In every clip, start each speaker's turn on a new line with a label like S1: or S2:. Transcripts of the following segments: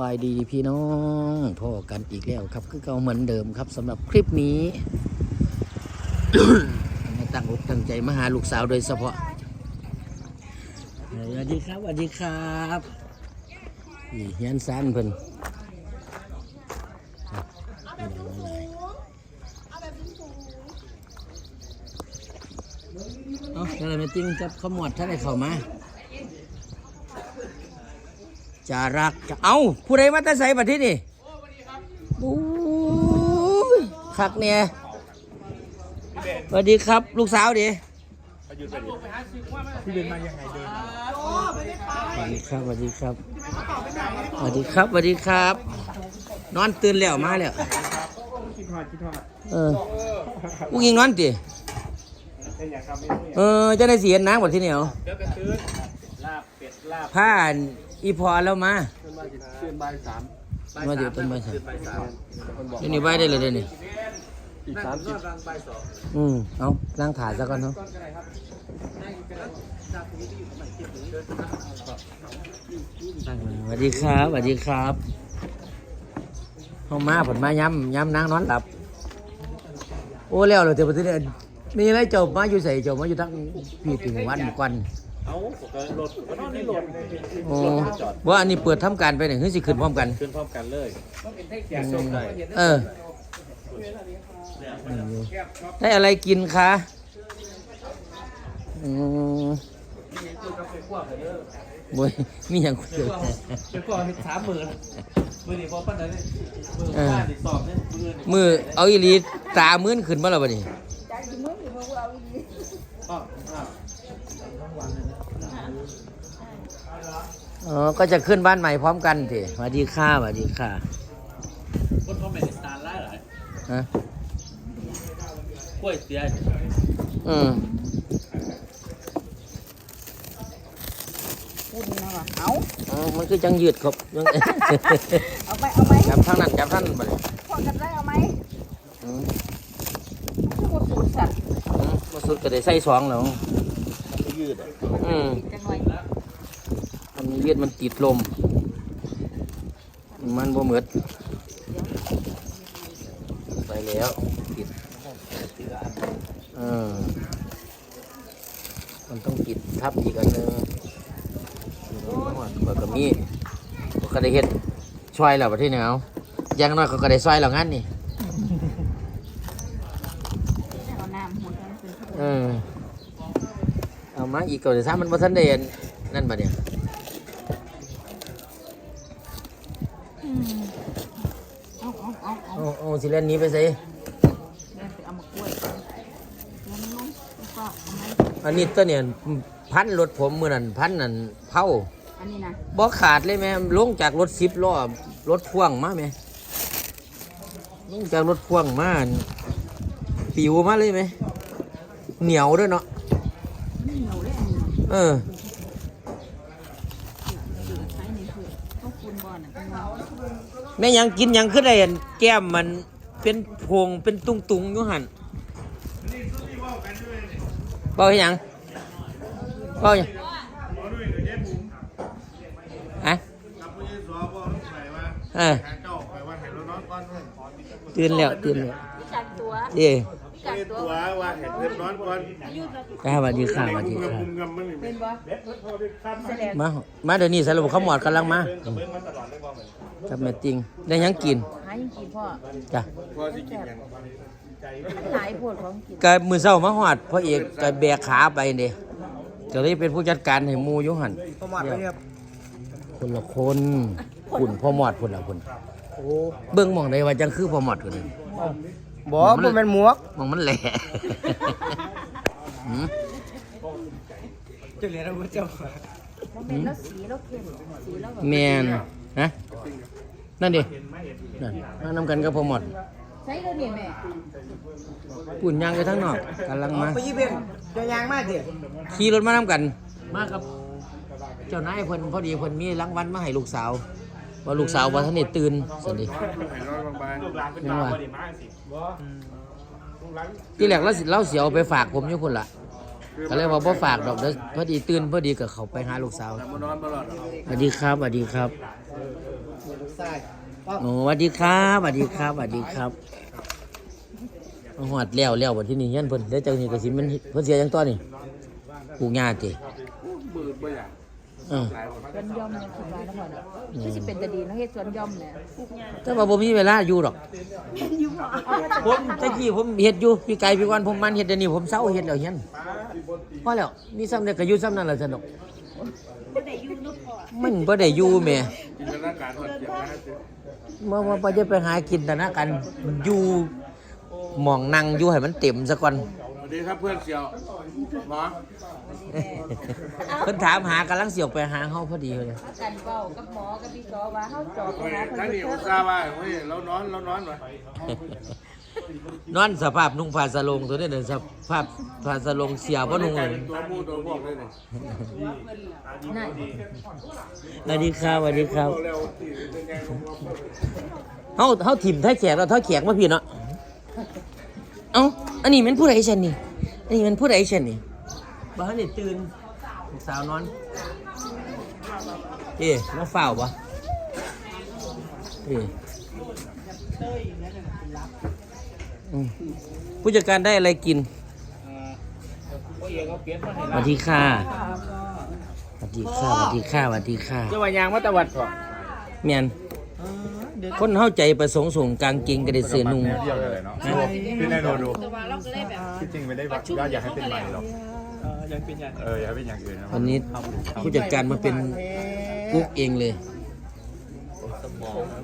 S1: บายดีพี่น้องพ่อกันอีกแล้วครับ คือเก่าเหมือนเดิมครับสำหรับคลิปนี้ตั้งอกตั้งใจมาหาลูกสาวโดยเฉพาะสวัสดีครับสวัสดีครับนี่เฮียนซานเพิ่นครับนี่เอาอะไรม่จริงจับขมวดท่านได้เข้ามา จะรักจะเอาผู้ใดมาแต่ใส่บัดที่นี่โอ้ยคักเนี่ยสวัสดีครับลูกสาวดิ
S2: พี่เดินมายังไงเดิน
S1: สวัสดีครับสวัสดีครับสวัสดีครับสวัสดีครับ นอนตื่นแล้วมาแล้ว
S2: คิดทอดคิดทอด
S1: เอออุ้งยิงนอนติ
S2: เอรับ
S1: เออจะได้เสียนน้ำบัดที่นี่เอา
S2: เดี๋ยวกระซื้อ ลาบเป็ดลาบ
S1: ผ้าอีพอแล้วมา
S2: ขึ้นมาขึ้นใบายสาม
S1: มาเดี๋ยวต้นไม้ใส่
S2: ใบายสามคนบอก
S1: เดี๋ยวนี้ไว้ได้เลยเดี๋ยวนี้
S2: อีกสามสิบรังใบสอง
S1: อืมเอาล้างถาดซะก่อนเนาะสวัสดีครับสวัสดีครับเข้ามาผลมาย้ำย้ำนางนอนหลับ โอ้แล้วเลยแต่ประเทศนี้มีอะไรเจ้ามาอยู่ใส่เจ้ามาอยู่ทั้งพี่ถึงวันกวัน
S2: เอารถก็ต้อนี่รถ
S1: โอ้ว่าอันนี้เปิดทำการไปเนี่ยเฮ้ยสิขึ้นพร้อมกัน
S2: ขึ้นพร้อมกันเลย
S1: เออ ได้อะไรกินคะอืมบยมีอย่างคุย
S2: เดี๋ยวก่อนสามหมื่นมือนี่พอปั้นได้เลยมือห้าติดสอบเนี่ยมือ
S1: เอาอีลีตามื้นขึ้นมาแล้วบัดนี้
S2: อ๋อา
S1: อีลี อ ก็จะขึ้นบ้านใหม่พร้อมกันสิสวัสดีค่ะสวัสดีค่ะ
S2: คนเขาไม่ได้สตาร์ไล่หรอ
S1: ฮะ
S2: กล้วยเสีย
S1: อืม
S3: พูดนะวะเอา
S1: อ๋อมันคือจังยืดครับยัง
S3: เอาไปเอาไหม
S1: จับทางนั้นจับทางนั้นบัดนี้
S3: พอกันได้เอาไหม
S1: อืม
S3: คือว่าสูตรสัตว์
S1: อืมมาสุดก็ได้ใส่สองแล้ว
S2: ยืดอะ
S1: อืม
S3: จังหน่อย
S1: มันมีเวียดมันติดลม มันบ่เหมือดไปแล้ว ติดเออมันต้องติดทับอีกอันนึงก็ก็มีก็ได้เฮ็ดช่วยแล้วประเทศนียวอาอยังน้อยก็ได้ช่วยแล้วงั้นนี่
S3: เอาน้ำหมดแล้วคือ
S1: เออเอา มาอีกก่อนเดี๋ยวถ้ามันบ่ทันได้อันนั่นบัดเนี่ย
S3: อืมเอาเอาเอาเอา
S1: เอาเอาสิเล่นหนี้ไปสิ
S3: เดี๋ยวไปเอามากล้วยแล้วมันลงแล้วก็เอาไหม
S1: อันนี้ตัวเนี่ยพันรถผมมือนั่นพันนั่นเผา
S3: อันนี้นะ
S1: บ่ขาดเลยแม่ลงจากรถสิบล้อรถพ่วงมาแม่ลงจากรถพ่วงมาอั่นปิวมาเลยไหมเหนียวด้วยเนาะ
S3: นี่เหนียวเลยอันนี้
S1: เออ
S3: ใช้นี่คือข้าวคูนบอลอะเป็นว่า
S1: แม่ยังกินหยังขึ้นได้อันแก้มมันเป็นโพงเป็นตุงตุงๆอยู่หันเบาให้หยังเบาให้หยังฮะเออตื่นแล้วตื่นแล้ว
S3: พิการตัว
S1: เย่
S3: พิการตัว
S2: ตัวว่าเห็นเรียบร้อยก่อน
S1: จ้าสวัสดีค่ะสวัสดีค่ะ
S2: งำมัน
S3: เป็นบ่แสดง
S1: มา มาเดี๋ยวนี้สรุปเขาหมอดกำลังมากับแม่ติงได้หยังกิน
S3: หายังกินพ่อ
S1: จ้ะ
S2: พอสิกินอย่าง
S3: หลายปวดของกิน
S1: ก็มือเศร้ามาหอดพ่อเอกก็แบกขาไปเด้ก็เลยเป็นผู้จัดการให้หมูอยุหัน
S2: ประมาทไปครับ
S1: คนละคนคุณพ่อหมอดคนละคน
S2: โอ้
S1: เบิ่งหมองได้ว่าจังคือพ่อหมอดคนนึง
S2: บ่บ่แม่นหมวก
S1: หมองมันแหล่หืม
S2: จะเรียนรู้เจ้า
S3: มันเป็นแล้วสีแล้วเข้มสีแล้วแบบ
S1: แมนฮะนั่นดินั่นมานำกันกับพ่อหมอด
S3: ใช้แล้วนี่แม่
S1: ปุ่นยางไปทั้งนอกกำลังมา
S2: ไปยี่เป็นจะยางมากดิ
S1: ขี่รถมานํกัน มากับ เจ้านายเพิ่นพอดีเพิ่นมีรางวัลมาให้ลูกสาว ว่าลูกสาวว่าท่านได้ตื่นสวัสดี
S2: ให้ร้อยบางๆลูกหลานเป็น
S1: ยังว่า
S2: ดีมากสิบ่ลูกหลาน
S1: ที่แรกเราสิเราเสียเอาไปฝากผมอยู่พุ่นล่ะก็เลยว่าบ่ฝากดอกเด้อพอดีตื่นพอดีก็เขาไปหาลูกสาว
S2: แต่มานอนตลอด
S1: สวัสดีครับสวัสดีครับ
S2: ลูกชายป้า
S1: โอ้สวัสดีครับสวัสดีครับสวัสดีครับหอดแล้วแล้ววันที่นี่ยันเพิ่นได้วเจังนี่ก็สิมันเพิ่นเสียจังตัวนี่ปลูกหญ้าติ
S2: มือ เบื่อ
S1: เออ
S3: สวนย่อมเนี่ยคุณว่านะพ่อเนาะคือสิเป็นตะดีเนาะเฮ็ดสวนย่อมเนี่ย
S1: แต่ว่าบ่มีเวลาอยู่หรอกผมตะกี้ผมเฮ็ดอยู่พี่ไก่พี่วันผมมันเฮ็ดเดี๋ยวนี้ผมเศร้าเฮ็ดแล้วเฮียนพอแล้วมีซ้ำเนี่ยก็อยู่ซ้ำนั่นแหละสนุกมันบ่ได้อยู่แหม่
S2: จินตนาการหดเดียวนะ
S1: เมื่อว่าบ่จะไปหากินแต่นะกันอยู่หมองนั่งอยู่ให้มันเต็มซะก่อน
S2: สวัส ดีครับเพื่อนเสี่ยวหมอ
S1: เพิ่นถามหากำลังเสียวไปหาเฮาพอดีเลย
S3: กันเว้ากับหมอกับพี่ซอว่าเฮาจอบ
S2: เฮ้ย
S3: หา
S2: ท่าน
S3: เพิ่
S2: นี่
S3: น
S2: อุ
S3: เถ
S2: ตส่า
S3: อะ
S2: ห์ว่าเฮ้ยเรานอนเรานอนวะ
S1: นอนสภาพนุ่งผ้าสลงตัวนี้เด้อสภาพผ้าสลงเสียบ่นุ่ง
S2: ก
S1: เล
S2: ลาย
S1: ย
S2: เป็นตัวมูตัวพวกเลยเนี่ย
S3: นั่น
S1: สวัสดีครับสวัสดีครับ
S2: เร็วที่เป็นไงลงมา
S1: เฮาเฮาถิ่มท้ายแขกแล้วท้ายแขกมาพี่เนาะเอ้า อันนี้มันผู้ใดฉันนี่ อันนี้มันผู้ใดฉันนี่บ่ทันได้ตื่นลูกสาวนอน เอ๊ะมาเฝ้าบ่เอ๊ะอืมผู้จัดการได้อะไรกิน สวัสดีค่ะสวัสดีค่ะสวัสดีค่ะสวัสดีค่ะ
S2: เจ้าวันยางมาตะวัดก่อน
S1: เมียน คนเข้าใจประสงค์ส่งกลางเกงก็ได้เสื้อนุ่ง
S4: เดียวเลยเนาะพี่แน่นอนดูที่จริงไม่ได้แบบว่าอยากให้เป็นใหม่หรอก
S2: ยังเป็นยัง
S4: เอออยากให้เป็นอย่างอื่นนะ
S1: วันนี้ผู้จัดการมาเป็นกุ๊กเองเลย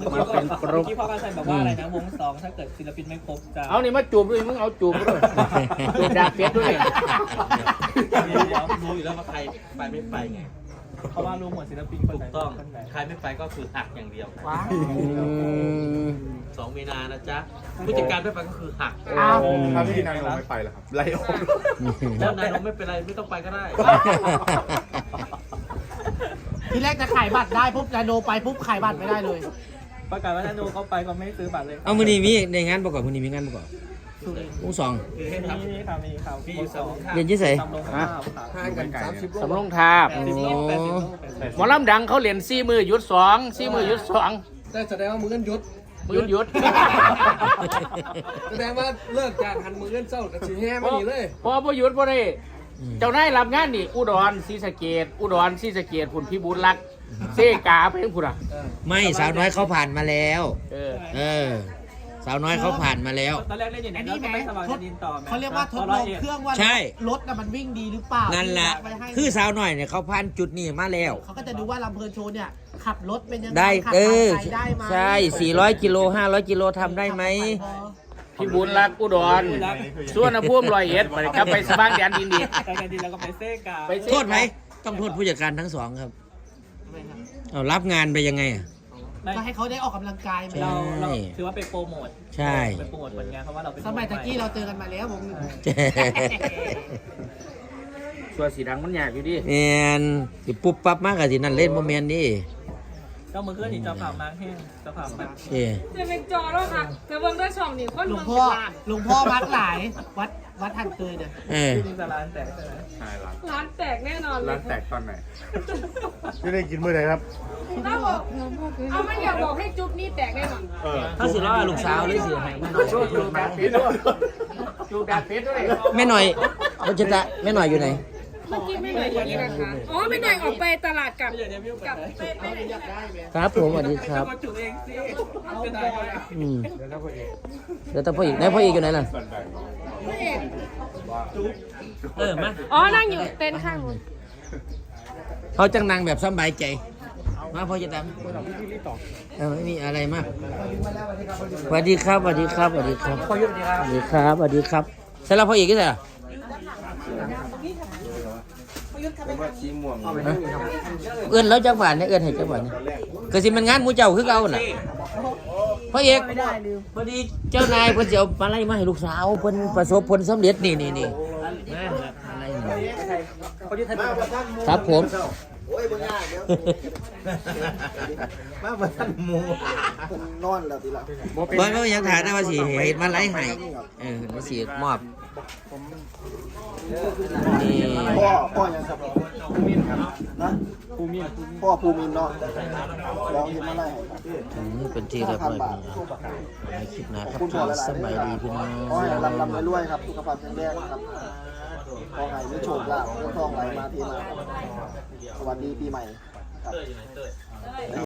S2: มาเป็นกรุ๊ป
S5: ที่พ่อกันใส่บอกว่าอะไรนะวงสองถ้าเกิดศิลปินไม่ครบจะ
S2: เอานี่มาจูบด้วยมึงเอาจูบด้วยจูบดาบเป็ดด้วย
S5: เดี๋ยวรู้อยู่แล้วว่าใครไปไม่ไปไง เพราะว่ารู้หมดศิลปินถูกต้องใครไม่ไปก็คือหักอย่างเดียว
S1: อืม
S5: สองมีนานะจ๊ะผู้จัดการไม่ไปก็คือหัก
S4: ถ้าพี่นายโนไม่ไปล่ะครับ ไล่ออก
S5: แล้วนายเราไม่เป็นไรไม่ต้องไปก็ได้
S6: ทีแรกจะขายบัตรได้ปุ๊บไดโนไปปุ๊บขายบัตรไม่ได้เลย
S5: ประกาศว่าถ้าโนเขาไปก็ไม่ซื้อบัตรเลย
S1: เอามือนี้มีในงานประกอบมือนี้มีงานประกอบ วงสอง
S5: มีนี่ค่ะมีข่าวมีอยู่สองค่ะ
S1: เรียนยี่ไส
S5: ทำลงข้าวค่ะ
S4: ห่างกันสามสิบ
S2: สำรองทาบ
S5: แปดสิบโลแปดสิบโลแปดสิบ
S2: หมอลำดังเขาเหรียญซี่มือหยุดสองซี่มือหยุดสอง
S7: แต่แสดงว่ามือกันหยุด
S2: หยุดหยุด
S7: แสดงว่าเลิกจากหันมือกันเศร้าแต่สีแห่ไม่ดีเลย
S2: พอพอหยุดพอได้เจ้านายรับงานนี่อุดรศรีสะเกดอุดรศรีสะเกดผุนพิบูลรักษ์เซกาเพิ่งผุนอะ
S1: ไม่สาวน้อยเขาผ่านมาแล้ว
S2: เออ
S1: เออ สาวน้อยเขาผ่านมาแล้ว
S5: ตอนแรกเล่นอย่างนี้แล้วก็ไปสว่างดินต่อไหม
S6: เขาเรียกว่าทดลองเครื่องว่า
S1: ใช่
S6: รถน่ะมันวิ่งดีหรือเปล่า
S1: นั่นแหละ
S6: ไปให้
S1: คือสาวน้อยเนี่ยเขาผ่านจุดนี้มาแล้ว
S6: เขาก็จะดูว่าลำเพลินโชว์เนี่ย ขับรถเป็นยังไง
S1: ได้
S6: ขับ
S1: เออ
S6: ทางไกลได้ไหม
S1: ใช่ 400 กิโล 500 กิโลทำได้ไหม
S2: พิบูลรักษ์อุดรส่วนภูมิร้อยเอ็ดไปกลับไปสบ้างแดนดินดี
S5: ไปกันดินแล้วก็ไปเซกา
S2: ไปเซ
S1: โทษไหม ต้องโทษผู้จัดการทั้งสองครับ เอารับงานไปยังไงอะ
S6: ก็ให้เขาได้ออกกำลังกายไหม
S5: เราเรา
S1: ใช่
S5: ถือว่าไปโปรโมท
S1: ใช่
S5: ไปโปรโมทผลงานเพราะว่าเราเป็น
S6: สมัยตะกี้เราเจอกันมาแล้ววงหนึ่ง
S2: ส่วนสีดังมันยากอยู่ดิ
S1: แมนสิปุ๊บปั๊บมากกับสินั่นเล่นโมเมนดิ
S5: ก็มือเคลื่อนที่จะผ่ามาแห้งจะผ่ามา
S1: เอ้
S8: จะเป็นจอแล้วค่ะแต่เบิ่งด้วยช่องนี่คน
S6: หลว
S8: เบิ่
S6: ง
S8: ง
S6: พ่อ
S8: เป็นล้าน
S6: หลวงพ่อวัดหลายวัด วัดทันเตยเนี่ย
S1: เออ
S5: ที่จะร้านแตกใช่ไหม
S4: ใช่ร้าน
S8: ร้านแตกแน่นอนเล
S4: ร้ายนแตกตอนไหนพี่ได้กินเมื่อไหร่ครับ
S8: ถ้าบอกเอาไม่อยากบอกให้จุ๊บนี่แตกแน่นอน
S4: เออ
S1: ถ้าสิรอลูกสาวเลยสิให้แม่หน่อย
S2: จูบดาบเป็ดด้วยจูบดาบเป็ดด้วย
S1: แม่หน่อยเราจะตะแม่หน่อยอยู่ไหน
S8: เมื่อกี้ไม่หน่อยอย่างนี้นะคะ อ๋อไม่หน่อยออกไปตลาดกับกับไปไปไหน
S1: ครับผมสวัสดีครับ
S5: มาจุเองสิเป็นไร
S1: อืมแล้วแต่พ่ออีกไหนพ่ออีกอยู่ไหนล่ะเออมา
S8: อ๋อนั่งอยู่เต็นท์ข้างนู้น
S1: เขาจังนางแบบสบายใจ มาพ่อจะตามเออไม่มีอะไรมากสวัสดีครับสวัสดีครับสวัสดีครับสวัสดีครับสวัสดีครับใช่แล้วพ่ออีกกี่ ใช่ล่ะเอื้อนแล้วจังหวานเนี่ยเอื้อนให้จังหวานเนี่ยก็สิมันงานหมูเจ้าคือเก่าน่ะพ่อเอกพอดีเจ้านายเพิ่นจะเอามาไล่มาให้ลูกสาวเพิ่นประสบผลสำเร็จนี่นี่นี่มาอะไรนี่ครับผม
S7: มามาท่านหมูนอนแล้วทีละ
S1: บอยไม่ยังถามนะว่าสิเห็นมาไล่ให้เออมาสิมอบ นี่
S7: พ่อพ่อยังครับนะ
S2: ภูมิน
S9: พ่อภูมินเนาะแล้วเห็นมาไล่ครับ
S1: ถึงเป็นที่เรียบร้อยพี่น้องในคลิปนะครับพี่สบายดีพี่น้อง
S9: ขอให้ลำลำรวยครับสุขภาพแข็งแรงครับขอให้มีโชคลาภเงินทองไหลมาเทมาสวัสดีปีใหม่ครับ